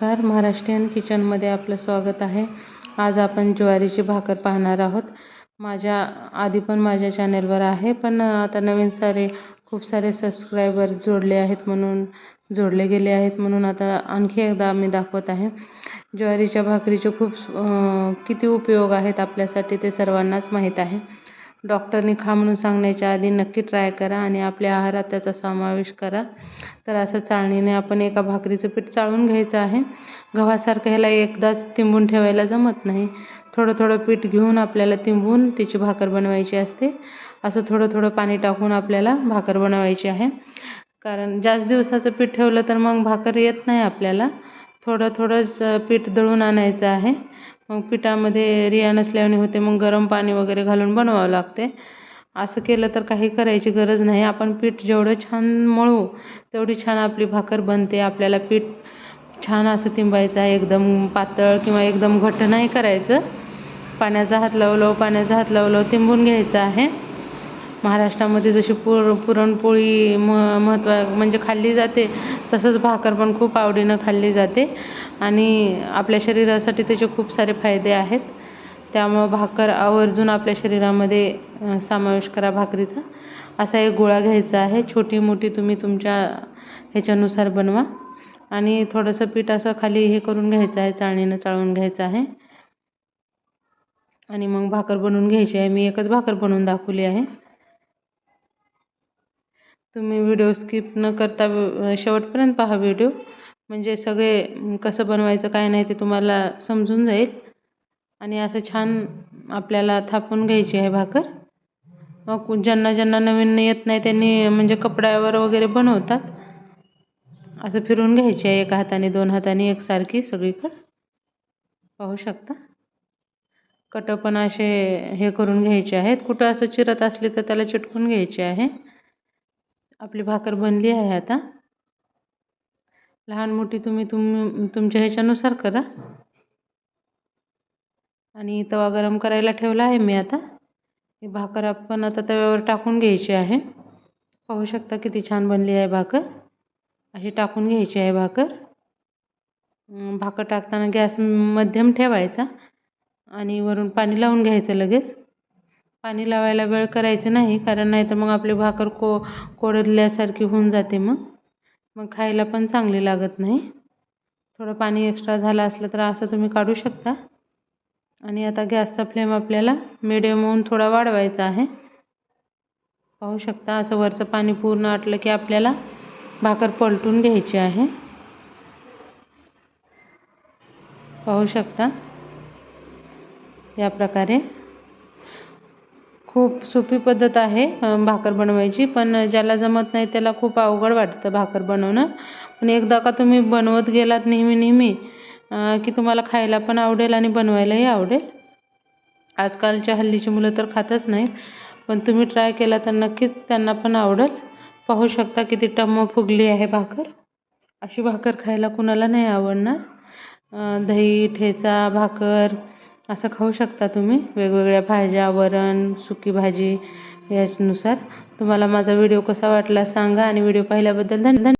नमस्कार. महाराष्ट्रीयन किचनमध्ये आपलं स्वागत आहे. आज आपण ज्वारीची भाकर पाहणार आहोत. माझ्या आधी पण माझ्या चॅनेलवर आहे पण आता नवीन सारे खूप सारे सबस्क्रायबर जोडले आहेत म्हणून जोडले गेले आहेत म्हणून आता आणखी एकदा मी दाखवत आहे. ज्वारीच्या भाकरीचे खूप किती उपयोग आहेत आपल्यासाठी ते सर्वांनाच माहीत आहे. डॉक्टरनी खा म्हणून सांगण्याच्या आधी नक्की ट्राय करा आणि आपल्या आहारात त्याचा समावेश करा. तर असं चाळणीने आपण एका भाकरीचं पीठ चाळून घ्यायचं आहे. गव्हासारखं ह्याला एकदाच तिंबून ठेवायला जमत नाही. थोडं थोडं पीठ घेऊन आपल्याला तिंबून तिची भाकर बनवायची असते. असं थोडं थोडं पाणी टाकून आपल्याला भाकर बनवायची आहे. कारण जास्त दिवसाचं पीठ ठेवलं तर मग भाकर येत नाही आपल्याला. थोडं थोडंच पीठ दळून आणायचं आहे. मग पिठामध्ये रिया नसल्याने होते मग गरम पाणी वगैरे घालून बनवावं लागते. असं केलं तर काही करायची गरज नाही. आपण पीठ जेवढं छान मळू तेवढी छान आपली भाकर बनते. आपल्याला पीठ छान असं तिंबायचं आहे एकदम पातळ किंवा एकदम घट्ट नाही करायचं. पाण्याचा हात लावलं पाण्याचा हात लावलं तिंबून घ्यायचं आहे. महाराष्ट्रामध्ये जशी पुर पुरणपोळी म महत्त्व म्हणजे खाल्ली जाते तसंच भाकर पण खूप आवडीनं खाल्ली जाते आणि आपल्या शरीरासाठी त्याचे खूप सारे फायदे आहेत. त्यामुळं भाकर आवर्जून आपल्या शरीरामध्ये समावेश करा भाकरीचा. असा एक गोळा घ्यायचा आहे. छोटी मोठी तुम्ही तुमच्या ह्याच्यानुसार बनवा. आणि थोडंसं पीठ असं खाली हे करून घ्यायचं आहे. चाळणीनं चाळून घ्यायचं आहे. आणि मग भाकर बनवून घ्यायची आहे. मी एकच भाकर बनवून दाखवली आहे. तुम्ही व्हिडिओ स्किप न करता शेवटपर्यंत पहा व्हिडिओ म्हणजे सगळे कसं बनवायचं काय नाही ते तुम्हाला समजून जाईल. आणि असं छान आपल्याला थापून घ्यायची आहे भाकर. मग ज्यांना ज्यांना नवीन येत नाही त्यांनी म्हणजे कपड्यावर वगैरे बनवतात. असं फिरून घ्यायची आहे एका हाताने दोन हाताने एकसारखी सगळीकडं. पाहू शकता. कट पण असे हे करून घ्यायचे आहेत. कुठं असं चिरत असले तर त्याला चिटकून घ्यायचे आहे. आपली भाकर बनली आहे आता. लहान मोठी तुम्ही तुम तुमच्या ह्याच्यानुसार करा. आणि तवा गरम करायला ठेवला आहे मी आता. ही भाकर आपण आता तव्यावर टाकून घ्यायची आहे. पाहू शकता किती छान बनली आहे भाकर. अशी टाकून घ्यायची आहे भाकर. भाकर टाकताना गॅस मध्यम ठेवायचा. आणि वरून पाणी लावून घ्यायचं लगेच. पाणी लावायला वेळ करायचं नाही कारण नाही तर मग आपली भाकर को कोरडल्यासारखी होऊन जाते मग. मग खायला पण चांगली लागत नाही. थोडं पाणी एक्स्ट्रा झालं असलं तर असं तुम्ही काढू शकता. आणि आता गॅसचा फ्लेम आपल्याला मिडियम होऊन थोडा वाढवायचा आहे. पाहू शकता असं वरचं पाणी पूर्ण आटलं की आपल्याला भाकर पलटून घ्यायची आहे. पाहू शकता. या प्रकारे खूप सोपी पद्धत आहे भाकर बनवायची. पण ज्याला जमत नाही त्याला खूप अवघड वाटतं भाकर बनवणं. पण एकदा का तुम्ही बनवत गेलात नेहमी नेहमी की तुम्हाला खायला पण आवडेल आणि बनवायलाही आवडेल. आजकालच्या हल्लीची मुलं तर खातच नाहीत पण तुम्ही ट्राय केला तर नक्कीच त्यांना पण आवडेल. पाहू शकता किती टम्म फुगली आहे भाकर. अशी भाकर खायला कुणाला नाही आवडणार. दही ठेचा भाकर असं खाऊ शकता तुम्ही. वेगवेगळ्या भाज्या वरण सुकी भाजी यानुसार तुम्हाला माझा व्हिडिओ कसा वाटला सांगा आणि व्हिडिओ पाहिल्याबद्दल धन्य